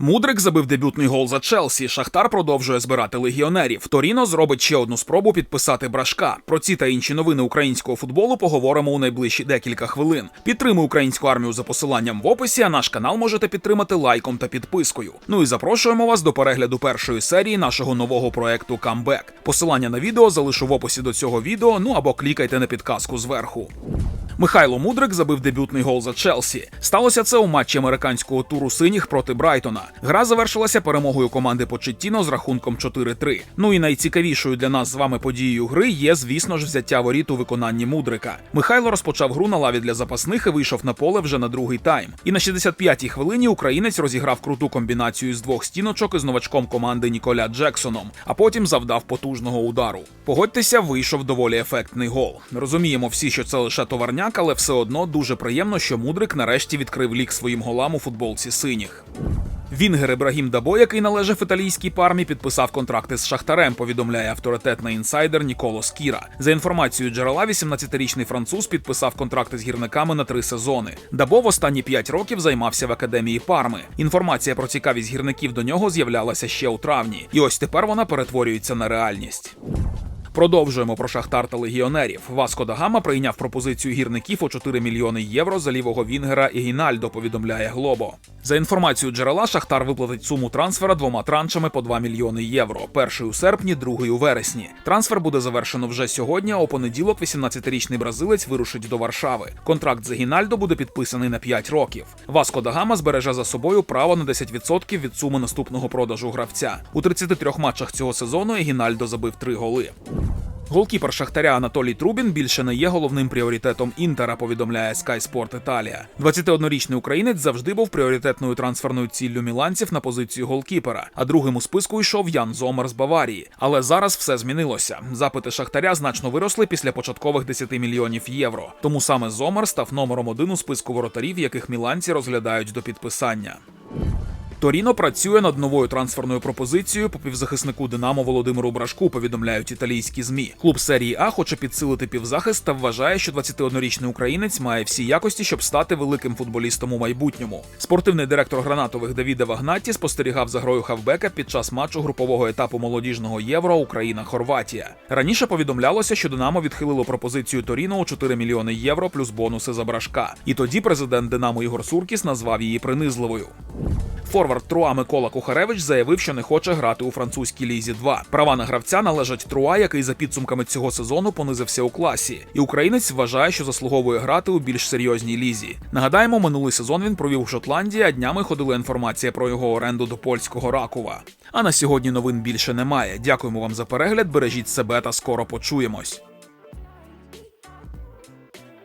Мудрик забив дебютний гол за Челсі. Шахтар продовжує збирати легіонерів. Торіно зробить ще одну спробу підписати брашка. Про ці та інші новини українського футболу поговоримо у найближчі декілька хвилин. Підтримуй українську армію за посиланням в описі. А наш канал можете підтримати лайком та підпискою. Ну і запрошуємо вас до перегляду першої серії нашого нового проекту Камбек. Посилання на відео залишу в описі до цього відео. Ну або клікайте на підказку зверху. Михайло Мудрик забив дебютний гол за Челсі. Сталося це у матчі американського туру синіх проти Брайтона. Гра завершилася перемогою команди Почеттіно з рахунком 4-3. Ну і найцікавішою для нас з вами подією гри є, звісно ж, взяття воріт у виконанні Мудрика. Михайло розпочав гру на лаві для запасних і вийшов на поле вже на другий тайм. І на 65-й хвилині українець розіграв круту комбінацію з двох стіночок із новачком команди Ніколя Джексоном, а потім завдав потужного удару. Погодьтеся, вийшов доволі ефектний гол. Розуміємо всі, що це лише товарняк, але все одно дуже приємно, що Мудрик нарешті відкрив лік своїм голам у футболці синіх. Вінгер Ібрагім Дабо, який належав італійській пармі, підписав контракти з Шахтарем. Повідомляє авторитетний інсайдер Ніколо Скіра. За інформацією джерела, 18-річний француз підписав контракти з гірниками на три сезони. Дабо в останні п'ять років займався в академії Парми. Інформація про цікавість гірників до нього з'являлася ще у травні, і ось тепер вона перетворюється на реальність. Продовжуємо про Шахтар та легіонерів. Васко да Гама прийняв пропозицію гірників у 4 мільйони євро за лівого Вінгера і Гінальдо, повідомляє Глобо. За інформацією джерела, Шахтар виплатить суму трансфера двома траншами по 2 мільйони євро. Перший у серпні, другий у вересні. Трансфер буде завершено вже сьогодні. А у понеділок 18-річний бразилець вирушить до Варшави. Контракт за Гінальдо буде підписаний на 5 років. Васко да збереже за собою право на 10% від суми наступного продажу гравця. У 33 матчах цього сезону Гінальдо забив 3 голи. Голкіпер Шахтаря Анатолій Трубін більше не є головним пріоритетом Інтера, повідомляє Sky Sport Італія. 21-річний українець завжди був пріоритетною трансферною ціллю міланців на позицію голкіпера, а другим у списку йшов Ян Зомер з Баварії. Але зараз все змінилося. Запити Шахтаря значно виросли після початкових 10 мільйонів євро. Тому саме Зомер став номером один у списку воротарів, яких міланці розглядають до підписання. Торіно працює над новою трансферною пропозицією по півзахиснику Динамо Володимиру Брашку. Повідомляють італійські змі. Клуб серії А хоче підсилити півзахист та вважає, що 21-річний українець має всі якості, щоб стати великим футболістом у майбутньому. Спортивний директор гранатових Давіда Вагнатті спостерігав за грою хавбека під час матчу групового етапу молодіжного євро Україна-Хорватія. Раніше повідомлялося, що Динамо відхилило пропозицію Торіно у 4 мільйони євро плюс бонуси за брашка. І тоді президент Динамо Ігор Суркіс назвав її принизливою. Форвард Труа Микола Кухаревич заявив, що не хоче грати у французькій лізі 2. Права на гравця належать Труа, який за підсумками цього сезону понизився у класі. І українець вважає, що заслуговує грати у більш серйозній лізі. Нагадаємо, минулий сезон він провів у Шотландії, а днями ходила інформація про його оренду до польського Ракова. А на сьогодні новин більше немає. Дякуємо вам за перегляд. Бережіть себе та скоро почуємось.